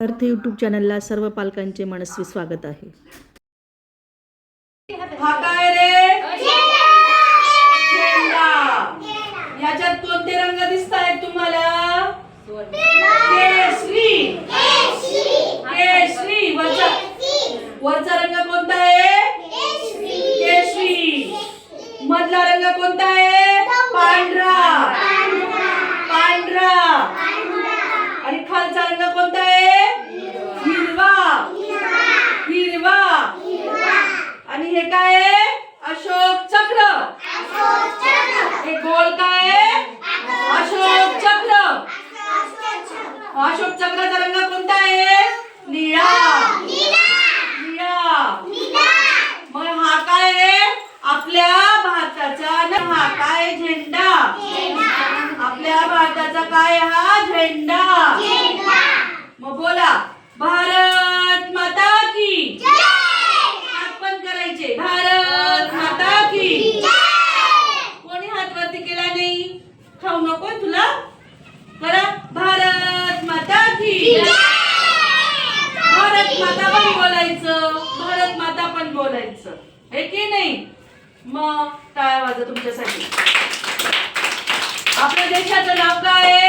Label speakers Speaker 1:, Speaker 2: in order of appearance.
Speaker 1: अर्थ यूट्यूब चॅनलला सर्व पालकांचे मनस्वी स्वागत आहे.
Speaker 2: याच्यात कोणते रंग दिसत आहेत तुम्हाला? केशरी. केशरी. वरचा वरचा रंग कोणता आहे? केशरी. मधला रंग कोणता आहे? पांढरा आणि खालचा रंग कोणता आहे हिरवा हिरवा आणि हे काय आहे अशोक चक्र हे गोल काय आहे अशोक चक्र अशोक चक्राचा रंग कोणता आहे निळा निळा मग हा काय आहे आपल्या भारताचा हा काय झेंडा? आपल्या भारताचा काय हा झेंडा? मग बोला भारत माता की? हात पण करायचे. भारत माता की? कोणी हात वरती केला नाही? खाऊ नको तुला. करा भारत माता की? भारत माता पण बोलायचं भारत माता पण बोलायचं. हे की नाही? मग टाळ्या वाजा तुमच्यासाठी. आपल्या देशाचं नाव काय आहे?